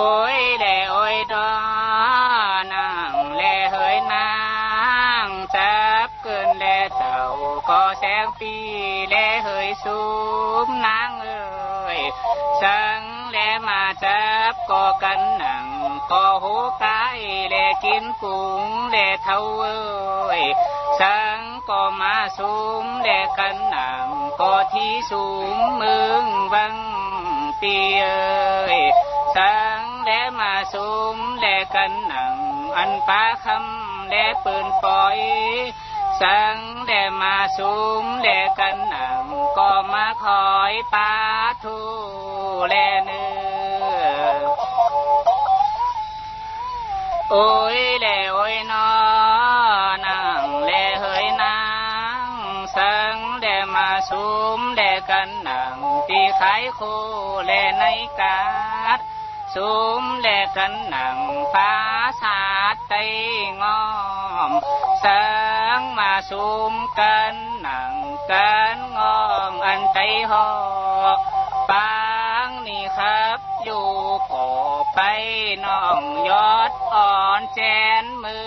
ôi, để ôi đó, nàng lê hơi nàng, sắp cơn lê sầu có sáng pi lê hơi sum nàng ơi. Sáng lê mà sắp có cánh nặng, có hố cái lê kiến cũng lê thâu ơi. Sáng có ma sum lê cánh nặng, có thí sum mương văng tia แลมาสูมแลกันหนัง อันป้าคำแลปืนปล่อย สังแดมาสุมแดกันหนัง ก็มาคอยปาทูแลเนื้อโอ้ยแลโอ้ยนอนังแลเฮยนางสังแดมาสุมแดกันหนังที่ขายคู่แลในกาด สุมแลกันหนังฟ้าสาดไตงอมสังมาสุมกันหนังกันงอมอันไตหอกปางนี่ครับอยู่ก่อไปน้องยอดอ่อนแจนมึ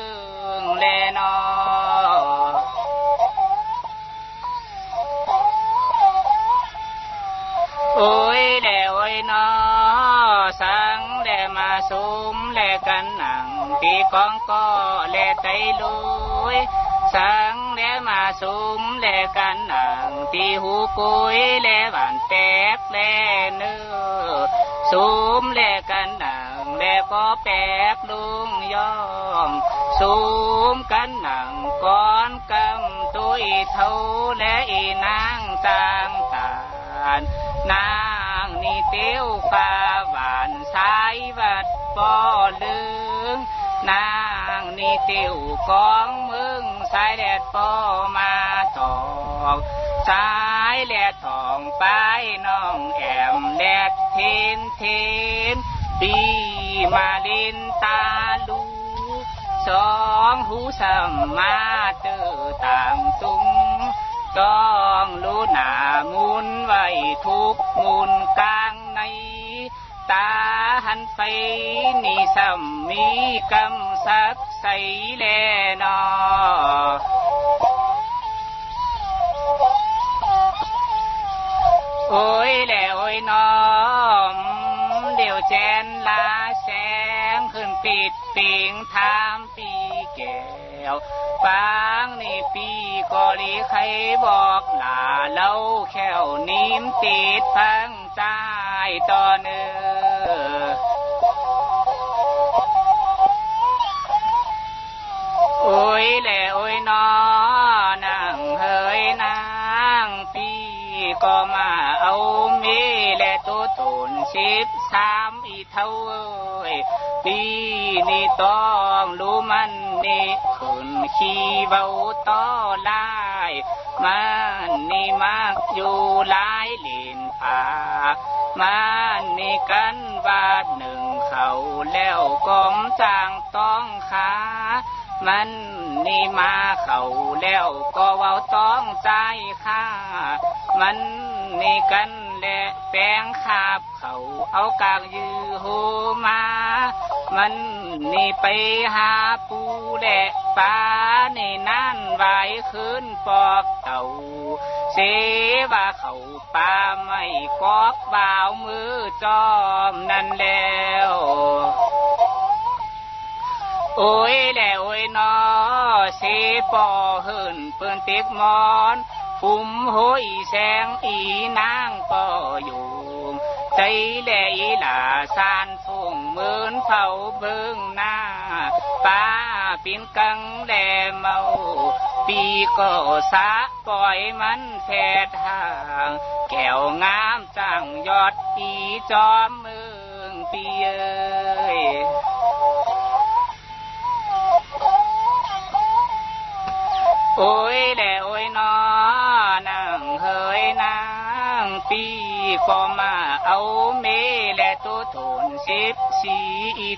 งแลนอ มาสุมแลกันหนังตีกองก็แลไตลุยสังแลมาสุมแลกันหนังตีหูกุยแลหวานแตกแลเนี่เตี้ยวฟ้าหวานสายวัดปอลึงนางนี่เตี้ยวกองมึงสายแดดปอมาตอกสายแดดทองไปน้องแอมแดดเทนเทนปีมาลินตาลูสองหูสัมมาเตอต่างตุ้ม ต้องรู้หนามุนไว้ทุกมุนกลางใน ตาหันไปนี่สัมมีกำสักใสแลนอโอ้ยแหละโอ้ยน้อมเดี๋ยวแจนลาแสงขึ้นปิดปิงทามปีแก้ วฟางนี่ปีก็รีใครบอกหลาเล่าแค่วนิ่มติดพังใจต่อเนื้อโอ้ยแหละโอ้ยนอนางเฮยนางปีก็มาเอา ตัวตนสิบสามอีเท่าปีนี่ต้องรู้มันนี่ขึ้นขี้เบาต่อลายมันนี่มากอยู่หลายเหลินผามันนี่กันบาดหนึ่งเขาแล้วก้มจางต้องขามันนี่มาเขาแล้วก็เว้าต้องใจค่ามันนี่กัน แหละแปงขาบเขาเอากากยือหูมา มันนี่ไปหาปูแดะปลาในนั่นไว้ขึ้นปอกเต่าเสว่าเขาปลาไม่กอกบ่าวมือจอมนั่นแล้วโอ้ยแหละโอ้ยนอเสปอหืนเปืนติกมอน ปุ่มโหยแสงอีนางปออยู่ใจแหล่อีหลาสานฟุ้งเหมือนเผาเบิ่งหน้าป้าปินกังแดเมาปีก็สะปล่อยมันแผดห่าง แก้วงามจังยอดอีจอมเมืองปีเอ้ยโอ้ยแล ปีก็มาเอาเมและตัวตนสิบสี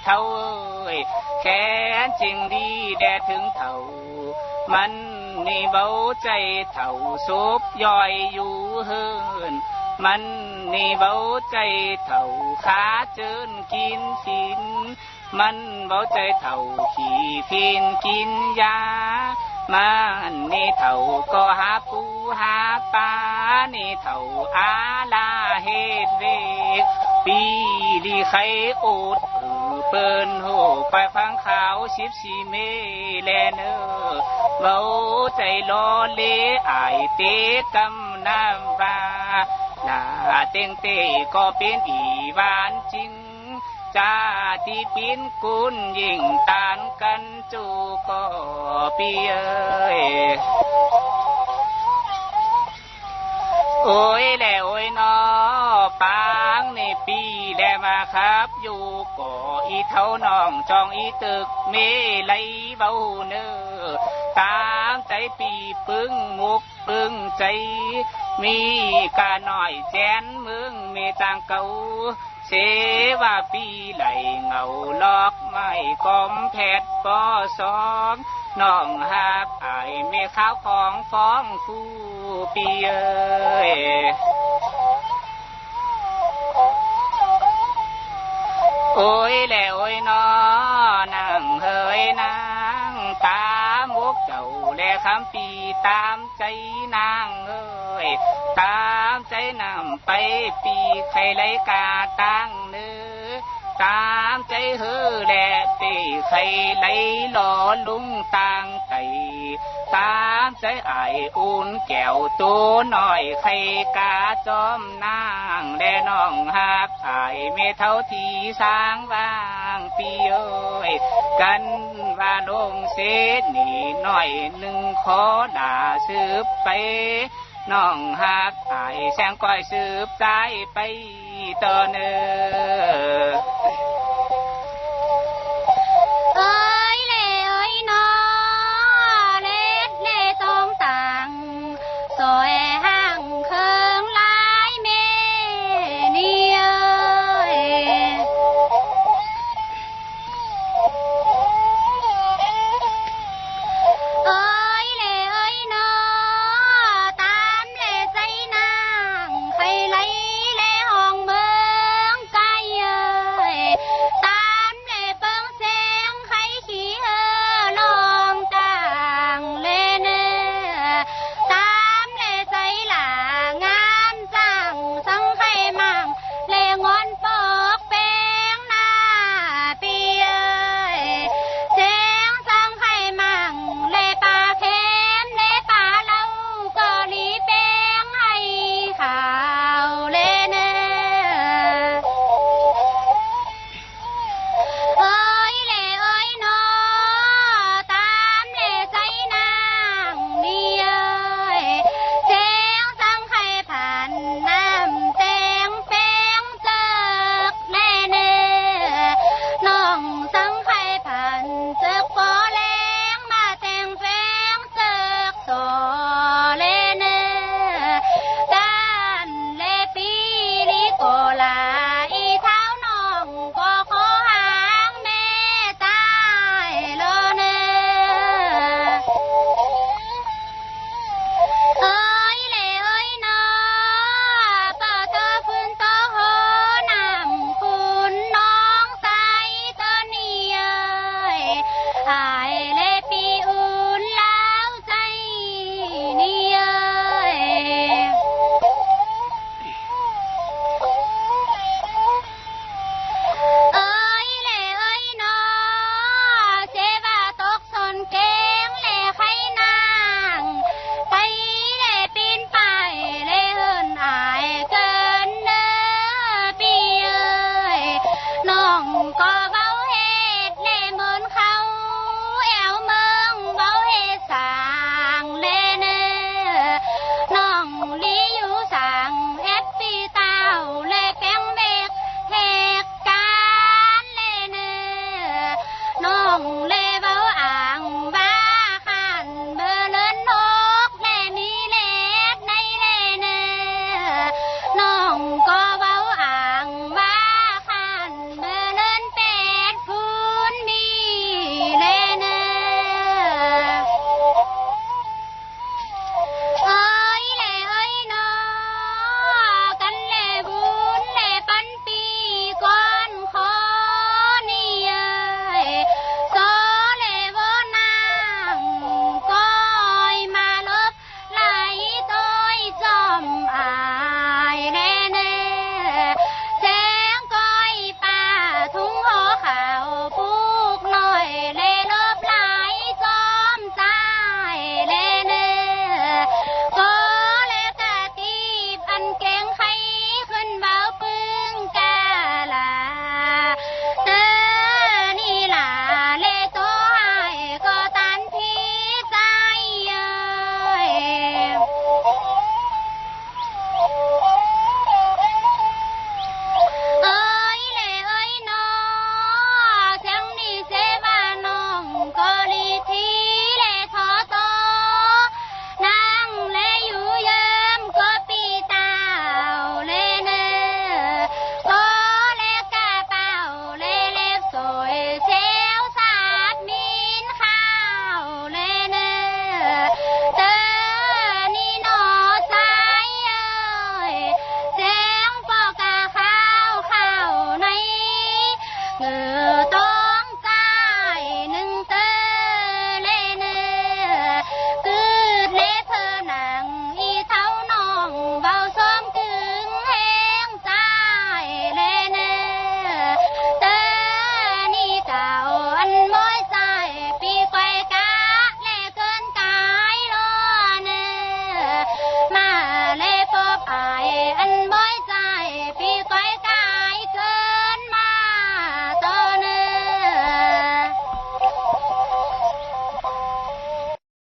เท่าแค้นจริงดีแดดถึงเท่า มันนี่เบาใจเท่าซุบย่อยอยู่เฮินมันนี่เบาใจเท่าขาเจินกินสิน มันเบาใจเท่าขี่พินกินยา มันนี่เท่าก็หาปูหาปลานี่เท่าอาลาเฮ็ดเวกปีลีไขโอดเออเปิ้นโหไปฟังขาวสิบสีเมแลเนอเว้าใจรอเลอายเตกำน้ำบาลาเต็งเตก็เป็นอี จาที่ปินกุลยิ่งตานกันจูก็เปียเอ้ยโอ้ยแหล้วโอ้ยนอปางในปีแลมาครับ อยู่ก่ออีเท่าน้องจองอีตึกเมไลเบาเนอตามใจปีปึ้งมุก ปึ้งใจ มีกาหน่อยแจนมึงเมต่างเก่าเสว่าปีไหลเงาลอกไม่กอมแพทย์ปอสองน้องหักอายเมข้าวของฟ้องคู่ปีเอ้ยโอ้ยแหล้วโอ้ยนอนางเฮยนางตา แลคำปีตามใจนางเอ้ยตามใจนำไปปีใครไรกาตั้งเนื้อ ตามใจเฮือแหละปีใครไหลหล่อลุงต่างไตตามใจไออุ่นแก้วตัวน้อยใครกาจอมนางแลน้องหักไอายเมเท่าที่สร้างวางปีเอ้ยกันว่าลงเสดนี่หน่อยหนึ่งขอด่าสืบไปน้องหักอายแสงก้อยสืบตายไป හිතන